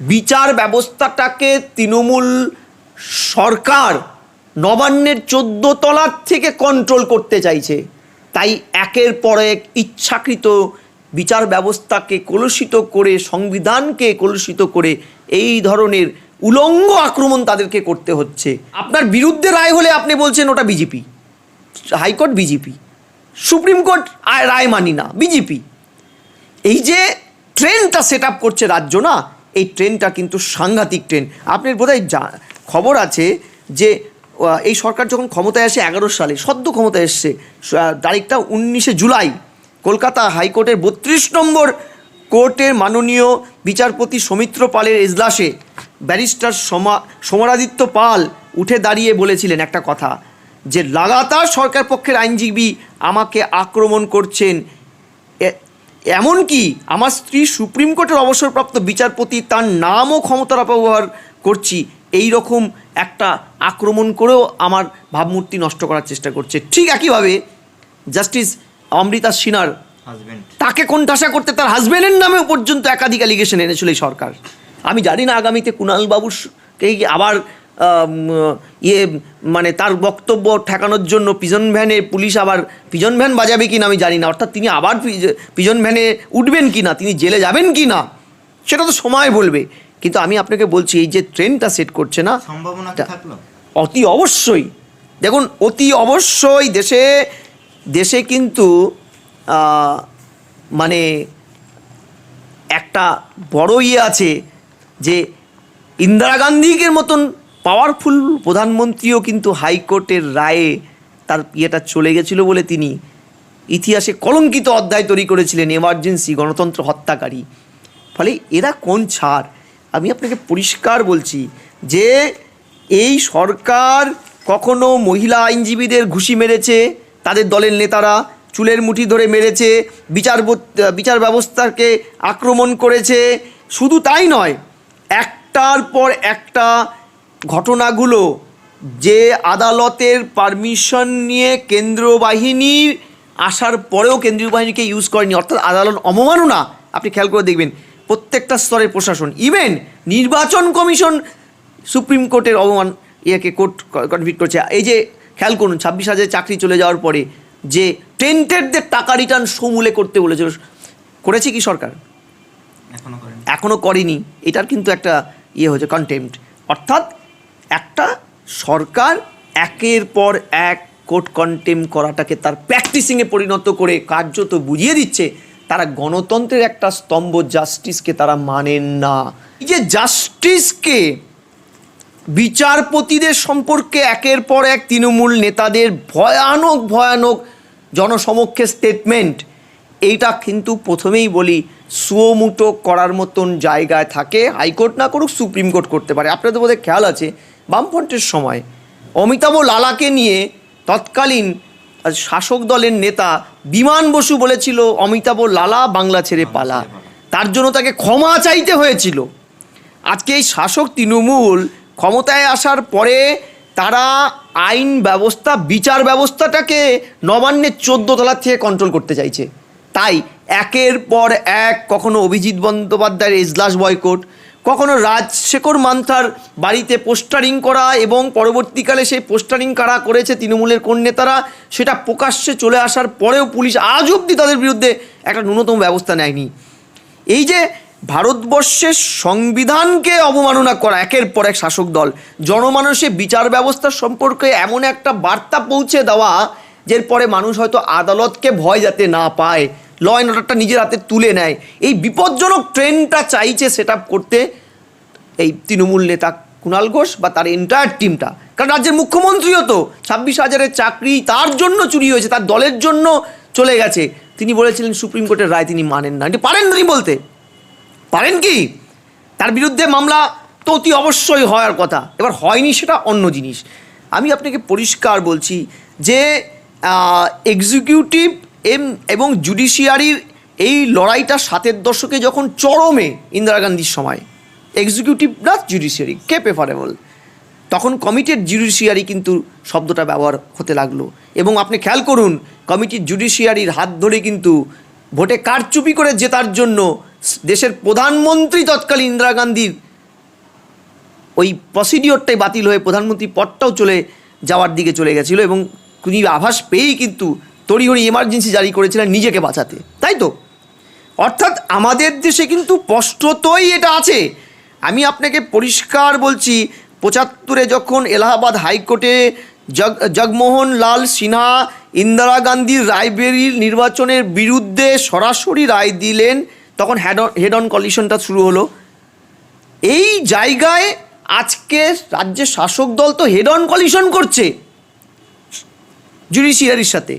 বিচার ব্যবস্থাটাকে তৃণমূল সরকার নবান্নের চোদ্দ তলার থেকে কন্ট্রোল করতে চাইছে। তাই একের পর এক ইচ্ছাকৃত বিচার ব্যবস্থাকে কলুষিত করে, সংবিধানকে কলুষিত করে এই ধরনের উলঙ্গ আক্রমণ তাদেরকে করতে হচ্ছে। আপনার বিরুদ্ধে রায় হলে আপনি বলছেন ওটা BJP. High court BJP. Supreme court রায় মানি না, বিজেপি। এই যে ট্রেনটা সেট আপ করছে রাজ্য না এই ট্রেনটা কিন্তু সাংঘাতিক ট্রেন। আপনি বোধহয় যা খবর আছে যে এই সরকার যখন ক্ষমতায় আসে এগারো সালে, সদ্য ক্ষমতায় এসছে তারিখটা উনিশে জুলাই, কলকাতা হাইকোর্টের বত্রিশ নম্বর কোর্টের মাননীয় বিচারপতি সৌমিত্র পালের এজলাসে ব্যারিস্টার সমা, সমরাদিত্য পাল উঠে দাঁড়িয়ে বলেছিলেন একটা কথা, যে, লাগাতার সরকার পক্ষের আইনজীবী আমাকে আক্রমণ করছেন এমনকি আমার স্ত্রী সুপ্রিম কোর্টের অবসরপ্রাপ্ত বিচারপতি তার নামও ক্ষমতার অপব্যবহার করছি এই রকম একটা আক্রমণ করেও আমার ভাবমূর্তি নষ্ট করার চেষ্টা করছে। ঠিক একইভাবে জাস্টিস অমৃতা সিনার হাজবেন্ড তাকে কোণঠাসা করতে তার হাজব্যান্ডের নামেও পর্যন্ত একাধিক অ্যালিগেশন এনেছিল এই সরকার। আমি জানি না আগামীতে কুণাল বাবুকে আবার ইয়ে মানে তার বক্তব্য ঠেকানোর জন্য পিজন ভ্যানে পুলিশ আবার পিজন ভ্যান বাজাবে কি না আমি জানি না। অর্থাৎ তিনি আবার পিজন ভ্যানে উঠবেন কি না তিনি জেলে যাবেন কি না সেটা তো সময় বলবে। কিন্তু আমি আপনাকে বলছি এই যে ট্রেনটা সেট করছে না অতি অবশ্যই। দেখুন অতি অবশ্যই দেশে দেশে কিন্তু মানে একটা বড় ইয়ে আছে যে ইন্দিরা গান্ধীকে মতন পাওয়ারফুল প্রধানমন্ত্রীও কিন্তু হাইকোর্টের রায়ে তার ইয়েটা চলে গেছিল বলে তিনি ইতিহাসে কলঙ্কিত অধ্যায় তৈরি করেছিলেন এমার্জেন্সি গণতন্ত্র হত্যাকারী। ফলে এরা কোন ছাড়? আমি আপনাকে পরিষ্কার বলছি যে এই সরকার কখনো মহিলা আইনজীবীদের ঘুষি মেরেছে, তাদের দলের নেতারা চুলের মুঠি ধরে মেরেছে, বিচার বিচার ব্যবস্থাকে আক্রমণ করেছে। শুধু তাই নয়, একটার পর একটা ঘটনাগুলো যে আদালতের পারমিশন নিয়ে কেন্দ্র বাহিনী আসার পরেও কেন্দ্রীয় বাহিনীকে ইউজ করেনি অর্থাৎ আদালত অবমাননা আপনি খেয়াল করে দেখবেন প্রত্যেকটা স্তরের প্রশাসন ইভেন নির্বাচন কমিশন সুপ্রিম কোর্টের অবমান ইয়েকে কোর্ট কনভিক্ট করছে। এই যে খেয়াল করুন ছাব্বিশ হাজার চাকরি চলে যাওয়ার পরে যে টেন্টেডদের টাকা রিটার্ন সমূলে করতে বলেছিল করেছে কি সরকার? এখনও করেন। এখনও করেনি। এটার কিন্তু একটা ইয়ে হচ্ছে কন্টেম্পট অর্থাৎ একটা সরকার একের পর এক কোর্ট কন্টেম করাটাকে তার প্র্যাকটিসিংয়ে পরিণত করে কার্যত বুঝিয়ে দিচ্ছে, তারা গণতন্ত্রের একটা স্তম্ভ জাস্টিসকে তারা মানেন না। যে জাস্টিসকে বিচারপতিদের সম্পর্কে একের পর এক তৃণমূল নেতাদের ভয়ানক ভয়ানক জনসমক্ষে স্টেটমেন্ট এইটা কিন্তু প্রথমেই বলি সুমুটো করার মতন জায়গায় থাকে, হাইকোর্ট না করুক, সুপ্রিম কোর্ট করতে পারে। আপনাদের বোধহয় খেয়াল আছে বামফ্রন্টের সময় অমিতাভ লালাকে নিয়ে তৎকালীন শাসক দলের নেতা বিমান বসু বলেছিল, অমিতাভ লালা বাংলা ছেড়ে পালা। তার জন্য তাকে ক্ষমা চাইতে হয়েছিল। আজকে এই শাসক তৃণমূল ক্ষমতায় আসার পরে তারা আইন ব্যবস্থা, বিচার ব্যবস্থাটাকে নবান্নের চোদ্দ তলার থেকে কন্ট্রোল করতে চাইছে। তাই একের পর এক কখনো অভিজিৎ বন্দ্যোপাধ্যায়ের এজলাস বয়কট কখনো রাজশেখর মান্থার বাড়িতে পোস্টারিং করা এবং পরবর্তীকালে সেই পোস্টারিং কারা করেছে তৃণমূলের কোন নেতারা, সেটা প্রকাশ্যে চলে আসার পরেও পুলিশ আজ অবধি তাদের বিরুদ্ধে একটা ন্যূনতম ব্যবস্থা নেয়নি। এই যে ভারতবর্ষের সংবিধানকে অবমাননা করা, একের পর এক শাসক দল, জনমানসে বিচার ব্যবস্থা সম্পর্কে এমন একটা বার্তা পৌঁছে দেওয়া, যের পরে মানুষ হয়তো আদালতকে ভয় যাতে না পায়। ল অ্যান্ড অর্ডারটা নিজের হাতে তুলে নেয়। এই বিপজ্জনক ট্রেনটা চাইছে সেট করতে এই তৃণমূল নেতা কুণাল ঘোষ বা তার এন্টায়ার টিমটা কারণ রাজ্যের মুখ্যমন্ত্রীও তো ছাব্বিশ হাজারের চাকরি তার জন্য চুরি হয়েছে, তার দলের জন্য চলে গেছে। তিনি বলেছিলেন সুপ্রিম কোর্টের রায় তিনি মানেন না। এটি পারেন তিনি বলতে। পারেন কি? তার বিরুদ্ধে মামলা তো অতি অবশ্যই হওয়ার কথা। এবার হয়নি সেটা অন্য জিনিস। আমি আপনাকে পরিষ্কার বলছি যে এক্সিকিউটিভ এবং জুডিশিয়ারির এই লড়াইটা সাতের দশকে যখন চরমে ইন্দিরা গান্ধীর সময় এক্সিকিউটিভ না জুডিশিয়ারি কে প্রেফারেবল তখন কমিটির জুডিশিয়ারি কিন্তু শব্দটা ব্যবহার হতে লাগল। এবং আপনি খেয়াল করুন কমিটির জুডিশিয়ারির হাত ধরে কিন্তু ভোটে কারচুপি করে জেতার জন্য দেশের প্রধানমন্ত্রী তৎকালীন ইন্দিরা গান্ধীর ওই প্রসিডিওরটাই বাতিল হয়ে প্রধানমন্ত্রী পদটাও চলে যাওয়ার দিকে চলে গেছিল এবং তিনি আভাস পেয়েই কিন্তু তড়িহড়ি ইমার্জেন্সি জারি করেছিলেন নিজেকে বাঁচাতে, তাই তো? অর্থাৎ আমাদের দেশে কিন্তু স্পষ্টতই এটা আছে। আমি আপনাকে পরিষ্কার বলছি, পঁচাত্তরে যখন এলাহাবাদ হাইকোর্টে জগ, জগমোহন লাল সিনহা ইন্দিরা গান্ধীর রায়বেরির নির্বাচনের বিরুদ্ধে সরাসরি রায় দিলেন, তখন হেড হেড অন কলিশনটা শুরু হলো। এই জায়গায় আজকে রাজ্যের শাসক দল তো হেড অন কলিশন করছে জুডিশিয়ারির সাথে।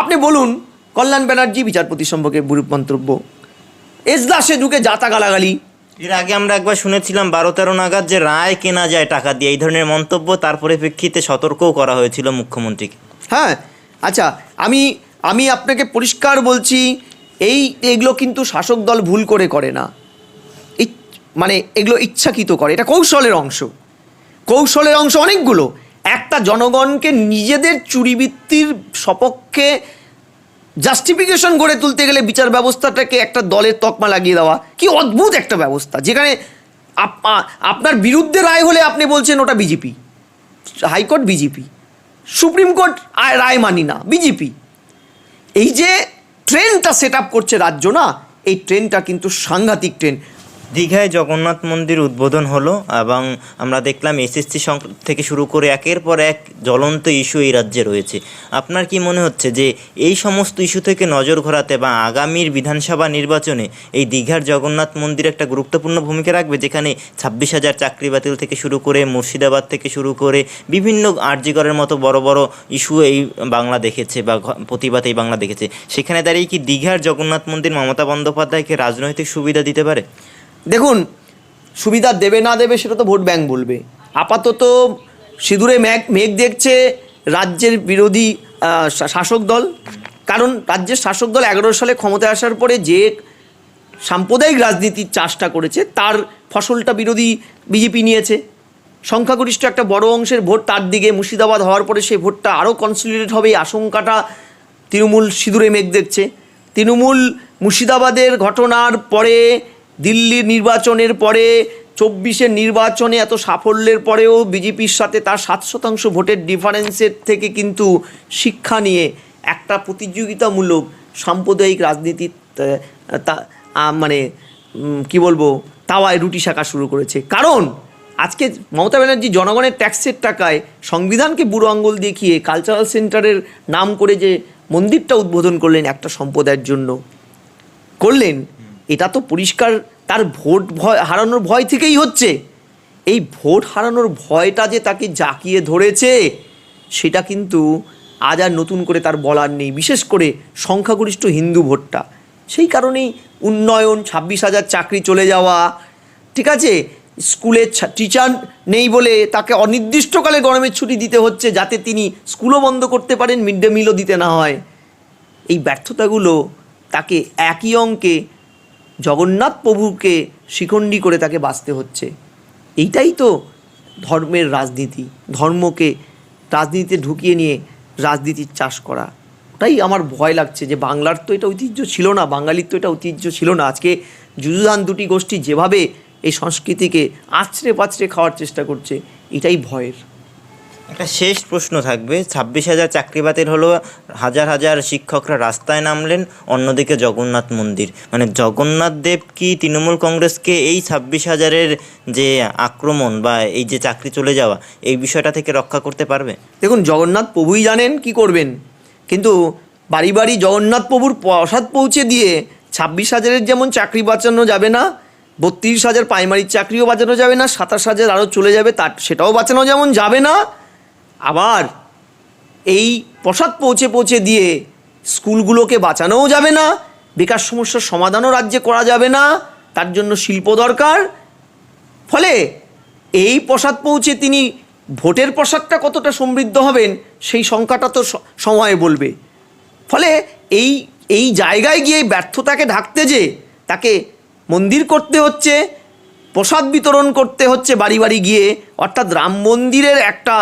আপনি বলুন কল্যাণ ব্যানার্জি বিচারপতি সম্পর্কে বুরুপ মন্তব্য। এজলাসে ঢুকে জাতা গালাগালি। এর আগে আমরা একবার শুনেছিলাম বারো তেরো নাগাদ যে রায় কেনা যায় টাকা দিয়ে। এই ধরনের মন্তব্য তার পরিপ্রেক্ষিতে সতর্কও করা হয়েছিল মুখ্যমন্ত্রীকে। হ্যাঁ আচ্ছা আমি আমি আপনাকে পরিষ্কার বলছি এই এগুলো কিন্তু শাসক দল ভুল করে করে না। মানে এগুলো ইচ্ছাকৃত করে। এটা কৌশলের অংশ। কৌশলের অংশ অনেকগুলো। একটা জনগণকে নিজেদের চুরিবৃত্তির সপক্ষে জাস্টিফিকেশন গড়ে তুলতে গেলে বিচার ব্যবস্থাটাকে একটা দলের তকমা লাগিয়ে দেওয়া কি অদ্ভুত একটা ব্যবস্থা। যেখানে আপনার বিরুদ্ধে রায় হলে আপনি বলছেন ওটা BJP. High court BJP. Supreme court রায় মানি না, বিজেপি। এই যে ট্রেনটা সেট আপ করছে রাজ্য না, এই ট্রেনটা কিন্তু সাংঘাতিক ট্রেন। দীঘায় জগন্নাথ মন্দির উদ্বোধন হলো এবং আমরা দেখলাম এসএসসি থেকে শুরু করে একের পর এক জ্বলন্ত ইস্যু এই রাজ্যে রয়েছে। আপনার কি মনে হচ্ছে যে এই সমস্ত ইস্যু থেকে নজর ঘোরাতে বা আগামীর বিধানসভা নির্বাচনে এই দীঘার জগন্নাথ মন্দির একটা গুরুত্বপূর্ণ ভূমিকা রাখবে, যেখানে ছাব্বিশ হাজার চাকরি বাতিল থেকে শুরু করে, মুর্শিদাবাদ থেকে শুরু করে বিভিন্ন আর্যিকরের মতো বড় বড় ইস্যু এই বাংলা দেখেছে বা প্রতিবাদ এই বাংলা দেখেছে। সেখানে দাঁড়িয়ে কি দীঘার জগন্নাথ মন্দির মমতা বন্দ্যোপাধ্যায়কে রাজনৈতিক সুবিধা দিতে পারে? দেখুন, সুবিধা দেবে না দেবে সেটা তো ভোট ব্যাংক বলবে। আপাতত সিঁদুরে মেঘ মেঘ দেখছে রাজ্যের বিরোধী শাসক দল। কারণ রাজ্যের শাসক দল এগারো সালে ক্ষমতায় আসার পরে যে সাম্প্রদায়িক রাজনীতির চাষটা করেছে, তার ফসলটা বিরোধী বিজেপি নিয়েছে। সংখ্যাগরিষ্ঠ একটা বড় অংশের ভোট তার দিকে, মুর্শিদাবাদ হওয়ার পরে সেই ভোটটা আরও কনসলিডেট হবে, এই আশঙ্কাটা তৃণমূল সিঁদুরে মেঘ দেখছে। তৃণমূল মুর্শিদাবাদের ঘটনার পরে দিল্লির নির্বাচনের পরে চব্বিশের নির্বাচনে এত সাফল্যের পরেও বিজেপির সাথে তার সাত শতাংশ ভোটের ডিফারেন্সের থেকে কিন্তু শিক্ষা নিয়ে একটা প্রতিযোগিতামূলক সাম্প্রদায়িক রাজনীতি তা মানে কি বলব, তাওয়ায় রুটি শাখা শুরু করেছে। কারণ, আজকে মমতা ব্যানার্জি জনগণের ট্যাক্সের টাকায় সংবিধানকে বুড়ো আঙ্গুল দেখিয়ে কালচারাল সেন্টারের নাম করে যে মন্দিরটা উদ্বোধন করলেন একটা সম্প্রদায়ের জন্য, করলেন। এটা তো পরিষ্কার, তার ভোট ভয়, হারানোর ভয় থেকেই হচ্ছে। এই ভোট হারানোর ভয়টা যে তাকে জাকিয়ে ধরেছে, সেটা কিন্তু আজ আর নতুন করে তার বলার নেই, বিশেষ করে সংখ্যাগরিষ্ঠ হিন্দু ভোটটা। সেই কারণেই উন্নয়ন, ছাব্বিশ হাজার চাকরি চলে যাওয়া, ঠিক আছে? স্কুলে টিচার নেই বলে তাকে অনির্দিষ্টকালে গরমের ছুটি দিতে হচ্ছে, যাতে তিনি স্কুলও বন্ধ করতে পারেন মিড ডে মিলও দিতে না হয়। এই ব্যর্থতাগুলো তাকে একই অঙ্কে জগন্নাথ প্রভুকে শিখণ্ডী করে তাকে বাঁচতে হচ্ছে। এইটাই তো ধর্মের রাজনীতি। ধর্মকে রাজনীতিতে ঢুকিয়ে নিয়ে রাজনীতির চাষ করা। ওটাই আমার ভয় লাগছে যে বাংলার তো এটা ঐতিহ্য ছিল না, বাঙালির তো এটা ঐতিহ্য ছিল না। আজকে যুযুধান দুটি গোষ্ঠী যেভাবে এই সংস্কৃতিকে আছড়ে পাছড়ে খাওয়ার চেষ্টা করছে, এটাই ভয়ের। একটা শেষ প্রশ্ন থাকবে। ছাব্বিশ হাজার চাকরি বাতিল হলো, হাজার হাজার শিক্ষকরা রাস্তায় নামলেন অন্যদিকে জগন্নাথ মন্দির। মানে জগন্নাথ দেব কি তৃণমূল কংগ্রেসকে এই ছাব্বিশ হাজারের যে আক্রমণ বা এই যে চাকরি চলে যাওয়া, এই বিষয়টা থেকে রক্ষা করতে পারবে? দেখুন, জগন্নাথ প্রভুই জানেন কি করবেন। কিন্তু বাড়ি বাড়ি জগন্নাথ প্রভুর প্রসাদ পৌঁছে দিয়ে ছাব্বিশ হাজারের যেমন চাকরি বাঁচানো যাবে না, বত্রিশ হাজার প্রাইমারির চাকরিও বাঁচানো যাবে না, সাতাশ হাজার আরও চলে যাবে, তার সেটাও বাঁচানো যেমন যাবে না আবার এই প্রসাদ পৌঁছে পৌঁছে দিয়ে স্কুলগুলোকে বাঁচানোও যাবে না, বেকার সমস্যার সমাধানও রাজ্যে করা যাবে না, তার জন্য শিল্প দরকার। ফলে এই প্রসাদ পৌঁছে তিনি ভোটের প্রসাদটা কতটা সমৃদ্ধ হবেন সেই সংখ্যাটা তো সময় বলবে। ফলে এই এই জায়গায় গিয়ে ব্যর্থতাকে ঢাকতে যে তাকে মন্দির করতে হচ্ছে, প্রসাদ বিতরণ করতে হচ্ছে বাড়ি বাড়ি গিয়ে, অর্থাৎ রাম মন্দিরের একটা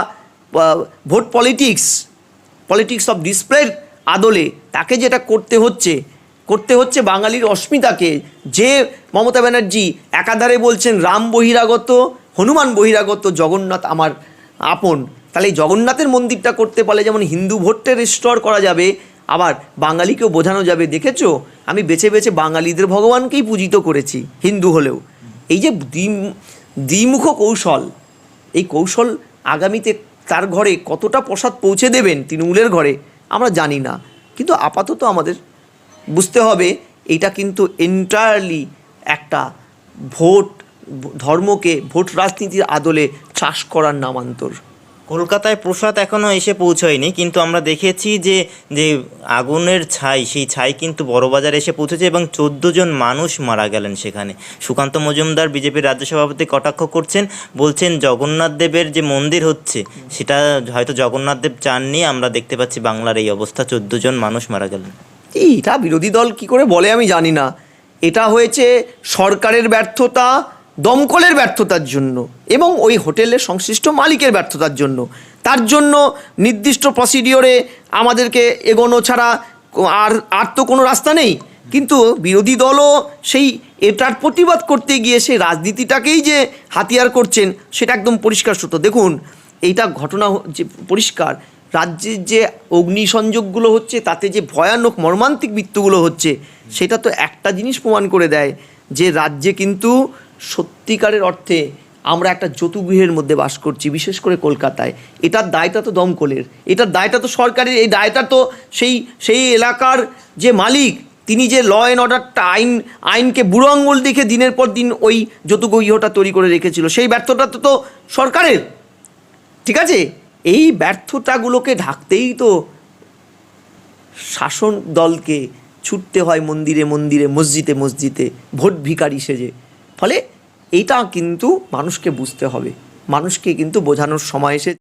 ভোট পলিটিক্স পলিটিক্স অফ ডিসপ্লের আদলে তাকে যেটা করতে হচ্ছে করতে হচ্ছে বাঙালির অস্মিতাকে। যে মমতা ব্যানার্জি একাধারে বলছেন, রাম বহিরাগত, হনুমান বহিরাগত, জগন্নাথ আমার আপন। তাহলে জগন্নাথের মন্দিরটা করতে পারলে যেমন হিন্দু ভোটটা রেস্টোর করা যাবে, আবার বাঙালিকেও বোঝানো যাবে, দেখেছ? আমি বেছে বেছে বাঙালিদের ভগবানকেই পূজিত করেছি, হিন্দু হলেও। এই যে দ্বি- দ্বিমুখ কৌশল, এই কৌশল আগামীতে তার ঘরে কতটা প্রসাদ পৌঁছে দেবেন তৃণমূলের ঘরে, আমরা জানি না। কিন্তু আপাতত আমাদের বুঝতে হবে, এটা কিন্তু এন্টায়ারলি একটা ভোট, ধর্মকে, ভোট রাজনীতির আদলে চাষ করার নামান্তর। কলকাতায় প্রসাদ এখনও এসে পৌঁছয়নি, কিন্তু আমরা দেখেছি যে যে আগুনের ছাই, সেই ছাই কিন্তু বড়বাজারে এসে পৌঁছেছে এবং চোদ্দ জন মানুষ মারা গেলেন সেখানে। সুকান্ত মজুমদার বিজেপির রাজ্য সভাপতি কটাক্ষ করছেন, বলছেন জগন্নাথ দেবের যে মন্দির হচ্ছে, সেটা হয়তো জগন্নাথ দেব চাননি, আমরা দেখতে পাচ্ছি বাংলার এই অবস্থা চোদ্দ জন মানুষ মারা গেলেন। এটা বিরোধী দল কি করে বলে আমি জানি না। এটা হয়েছে সরকারের ব্যর্থতা দমকলের ব্যর্থতার জন্য এবং ওই হোটেলের সংশ্লিষ্ট মালিকের ব্যর্থতার জন্য। তার জন্য নির্দিষ্ট প্রসিডিওরে আমাদেরকে এগোনো ছাড়া আর আর তো কোনো রাস্তা নেই। কিন্তু বিরোধী দলও সেই এটার প্রতিবাদ করতে গিয়ে সেই রাজনীতিটাকেই যে হাতিয়ার করছেন, সেটা একদম পরিষ্কার সত্য দেখুন, এইটা ঘটনা যে পরিষ্কার রাজ্যের যে অগ্নিসংযোগগুলো হচ্ছে, তাতে যে ভয়ানক মর্মান্তিক মৃত্যুগুলো হচ্ছে, সেটা তো একটা জিনিস প্রমাণ করে দেয় যে রাজ্যে কিন্তু সত্যিকারের অর্থে আমরা একটা যতুগৃহের মধ্যে বাস করছি, বিশেষ করে কলকাতায়। এটার দায়টা তো দমকলের। এটার দায়টা তো সরকারের। এই দায়টা তো সেই সেই এলাকার যে মালিক, তিনি যে ল অ্যান্ড অর্ডারটা আইন, আইনকে বুড়ো আঙুল দেখে দিনের পর দিন ওই যতুগৃহটা তৈরি করে রেখেছিল। সেই ব্যর্থতা তো তো সরকারের। ঠিক আছে? এই ব্যর্থতাগুলোকে ঢাকতেই তো শাসন দলকে ছুটতে হয় মন্দিরে মন্দিরে, মসজিদে মসজিদে, ভোট ভিকারি সেজে। ফলে এইটা কিন্তু মানুষকে বুঝতে হবে। মানুষকে কিন্তু বোঝানোর সময় এসে